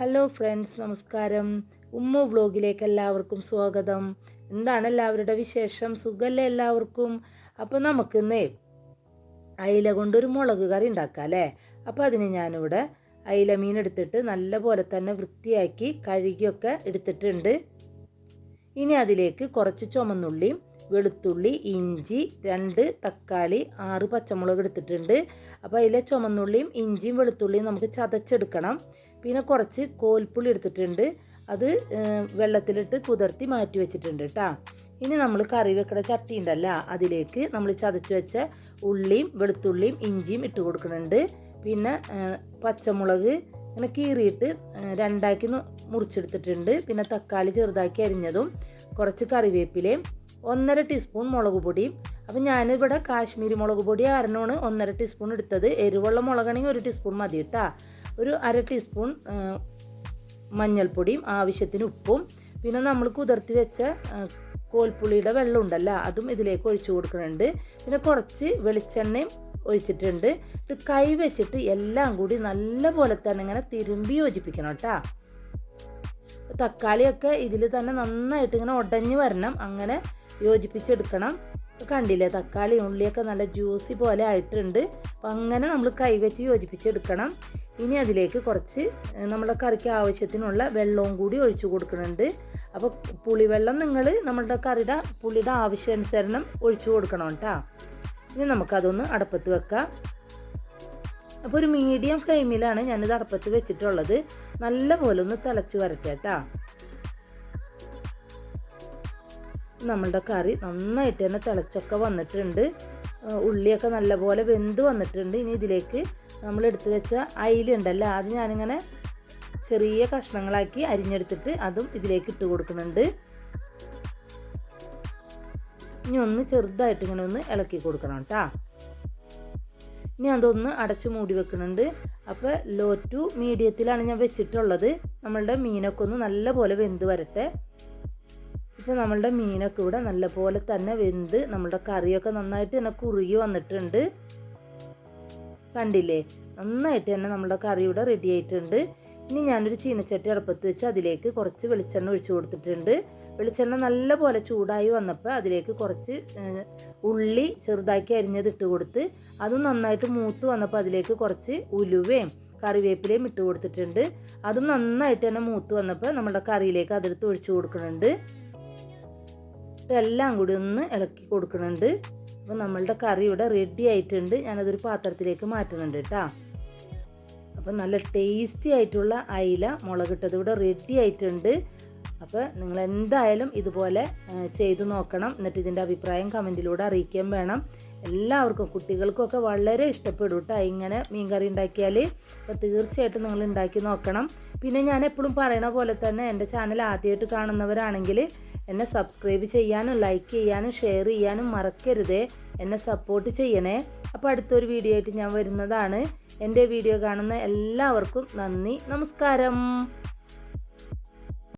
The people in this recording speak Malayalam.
ഹലോ ഫ്രണ്ട്സ് നമസ്കാരം. ഉമ്മ വ്ലോഗിലേക്ക് എല്ലാവർക്കും സ്വാഗതം. എന്താണ് എല്ലാവരുടെ വിശേഷം? സുഖമല്ലേ എല്ലാവർക്കും? അപ്പോൾ നമുക്കിന്നേ അയില കൊണ്ടൊരു മുളക് കറി ഉണ്ടാക്കാം അല്ലേ? അപ്പോൾ അതിന് ഞാനിവിടെ അയില മീൻ എടുത്തിട്ട് നല്ല പോലെ തന്നെ വൃത്തിയാക്കി കഴുകിയൊക്കെ എടുത്തിട്ടുണ്ട്. ഇനി അതിലേക്ക് കുറച്ച് ചുമന്നുള്ളിയും വെളുത്തുള്ളി ഇഞ്ചി രണ്ട് തക്കാളി ആറ് പച്ചമുളക് എടുത്തിട്ടുണ്ട്. അപ്പോൾ അതിലെ ചുമന്നുള്ളിയും ഇഞ്ചിയും വെളുത്തുള്ളിയും നമുക്ക് ചതച്ചെടുക്കണം. പിന്നെ കുറച്ച് കോൽപ്പുളി എടുത്തിട്ടുണ്ട്. അത് വെള്ളത്തിലിട്ട് കുതിർത്തി മാറ്റി വെച്ചിട്ടുണ്ട് കേട്ടോ ഇനി നമ്മൾ കറി വെക്കുന്ന ചട്ടി ഉണ്ടല്ലോ അതിലേക്ക് നമ്മൾ ചതച്ച് വെച്ച ഉള്ളിയും വെളുത്തുള്ളിയും ഇഞ്ചിയും ഇട്ട് കൊടുക്കുന്നുണ്ട്. പിന്നെ പച്ചമുളക് ഇങ്ങനെ കീറിയിട്ട് രണ്ടാക്കി മുറിച്ചെടുത്തിട്ടുണ്ട്. പിന്നെ തക്കാളി ചെറുതാക്കി അരിഞ്ഞതും കുറച്ച് കറിവേപ്പിലയും ഒന്നര ടീസ്പൂൺ മുളക് പൊടിയും. അപ്പം ഞാനിവിടെ കാശ്മീരി മുളക് പൊടി കാരണമാണ് ഒന്നര ടീസ്പൂൺ എടുത്തത്. എരിവുള്ള മുളകാണെങ്കിൽ ഒരു ടീസ്പൂൺ മതി കേട്ടോ ഒരു അര ടീസ്പൂൺ മഞ്ഞൾപ്പൊടിയും ആവശ്യത്തിന് ഉപ്പും. പിന്നെ നമ്മൾ കുതിർത്തി വെച്ച കോൽപ്പുളിയുടെ വെള്ളം ഉണ്ടല്ലോ അതും ഇതിലേക്ക് ഒഴിച്ചു കൊടുക്കുന്നുണ്ട്. പിന്നെ കുറച്ച് വെളിച്ചെണ്ണയും ഒഴിച്ചിട്ടുണ്ട്. ഇത് കൈ വെച്ചിട്ട് എല്ലാം കൂടി നല്ല പോലെ തന്നെ ഇങ്ങനെ തിരുമ്പി യോജിപ്പിക്കണം കേട്ടോ. തക്കാളിയൊക്കെ ഇതിൽ തന്നെ നന്നായിട്ട് ഇങ്ങനെ ഉടഞ്ഞു വരണം. അങ്ങനെ യോജിപ്പിച്ചെടുക്കണം. കണ്ടില്ലേ തക്കാളി ഉള്ളിയൊക്കെ നല്ല ജ്യൂസി പോലെ ആയിട്ടുണ്ട്. അപ്പം അങ്ങനെ നമ്മൾ കൈവച്ച് യോജിപ്പിച്ചെടുക്കണം. ഇനി അതിലേക്ക് കുറച്ച് നമ്മുടെ കറിക്ക് ആവശ്യത്തിനുള്ള വെള്ളവും കൂടി ഒഴിച്ചു കൊടുക്കുന്നുണ്ട്. അപ്പോൾ പുളിവെള്ളം നിങ്ങൾ നമ്മളുടെ കറിയുടെ പുളിയുടെ ആവശ്യാനുസരണം ഒഴിച്ചു കൊടുക്കണം കേട്ടോ ഇനി നമുക്കതൊന്ന് അടപ്പത്ത് വെക്കാം. അപ്പോൾ ഒരു മീഡിയം ഫ്ലെയിമിലാണ് ഞാനിത് അടപ്പത്ത് വെച്ചിട്ടുള്ളത്. നല്ല പോലെ ഒന്ന് തിളച്ച് വരട്ടെ കേട്ടോ നമ്മളുടെ കറി നന്നായിട്ട് തന്നെ തിളച്ചൊക്കെ വന്നിട്ടുണ്ട്. ഉള്ളിയൊക്കെ നല്ലപോലെ വെന്ത് വന്നിട്ടുണ്ട്. ഇനി ഇതിലേക്ക് നമ്മൾ എടുത്തു വെച്ച അയിലുണ്ടല്ലോ അത് ഞാനിങ്ങനെ ചെറിയ കഷ്ണങ്ങളാക്കി അരിഞ്ഞെടുത്തിട്ട് അതും ഇതിലേക്ക് ഇട്ട് കൊടുക്കുന്നുണ്ട്. ഇനി ഒന്ന് ചെറുതായിട്ട് ഇങ്ങനെ ഒന്ന് ഇളക്കി കൊടുക്കണം കേട്ടോ ഇനി അതൊന്ന് അടച്ച് മൂടി വെക്കുന്നുണ്ട്. അപ്പോൾ ലോ ടു മീഡിയത്തിലാണ് ഞാൻ വെച്ചിട്ടുള്ളത്. നമ്മളുടെ മീനൊക്കെ ഒന്ന് നല്ലപോലെ വെന്ത് വരട്ടെ. ഇപ്പോൾ നമ്മളുടെ മീനൊക്കെ ഇവിടെ നല്ല പോലെ തന്നെ വെന്ത് നമ്മളുടെ കറിയൊക്കെ നന്നായിട്ട് തന്നെ കുറുകി വന്നിട്ടുണ്ട്. കണ്ടില്ലേ? നന്നായിട്ട് തന്നെ നമ്മുടെ കറി ഇവിടെ റെഡി ആയിട്ടുണ്ട്. ഇനി ഞാനൊരു ചീനച്ചട്ടി അടുപ്പത്ത് വെച്ച് അതിലേക്ക് കുറച്ച് വെളിച്ചെണ്ണ ഒഴിച്ചു കൊടുത്തിട്ടുണ്ട്. വെളിച്ചെണ്ണ നല്ല പോലെ ചൂടായി വന്നപ്പോൾ അതിലേക്ക് കുറച്ച് ഉള്ളി ചെറുതാക്കി അരിഞ്ഞത് ഇട്ട് കൊടുത്ത് അതും നന്നായിട്ട് മൂത്ത് വന്നപ്പോൾ അതിലേക്ക് കുറച്ച് ഉലുവയും കറിവേപ്പിലയും ഇട്ട് കൊടുത്തിട്ടുണ്ട്. അതും നന്നായിട്ട് തന്നെ മൂത്ത് വന്നപ്പോൾ നമ്മുടെ കറിയിലേക്ക് അതെടുത്ത് ഒഴിച്ചു കൊടുക്കുന്നുണ്ട്. ഇതെല്ലാം കൂടി ഒന്ന് ഇളക്കി കൊടുക്കുന്നുണ്ട്. അപ്പോൾ നമ്മളുടെ കറി ഇവിടെ റെഡി ആയിട്ടുണ്ട്. ഞാനതൊരു പാത്രത്തിലേക്ക് മാറ്റുന്നുണ്ട് കേട്ടോ. അപ്പം നല്ല ടേസ്റ്റി ആയിട്ടുള്ള അയില മുളകിട്ടത് ഇവിടെ റെഡി ആയിട്ടുണ്ട്. അപ്പോൾ നിങ്ങൾ എന്തായാലും ഇതുപോലെ ചെയ്തു നോക്കണം. എന്നിട്ട് ഇതിന്റെ അഭിപ്രായം കമന്റിലൂടെ അറിയിക്കാൻ വേണം. എല്ലാവർക്കും കുട്ടികൾക്കൊക്കെ വളരെ ഇഷ്ടപ്പെടും കേട്ടോ ഇങ്ങനെ മീൻ കറി ഉണ്ടാക്കിയാൽ അപ്പോൾ തീർച്ചയായിട്ടും നിങ്ങൾ ഉണ്ടാക്കി നോക്കണം. പിന്നെ ഞാൻ എപ്പോഴും പറയണ പോലെ തന്നെ എന്റെ ചാനൽ ആദ്യമായിട്ട് കാണുന്നവരാണെങ്കിൽ എന്നെ സബ്സ്ക്രൈബ് ചെയ്യാനും ലൈക്ക് ചെയ്യാനും ഷെയർ ചെയ്യാനും മറക്കരുത്. എന്നെ സപ്പോർട്ട് ചെയ്യണേ. അപ്പോൾ അടുത്തൊരു വീഡിയോ ആയിട്ട് ഞാൻ വരുന്നതാണ്. എന്റെ വീഡിയോ കാണുന്ന എല്ലാവർക്കും നന്ദി. നമസ്കാരം.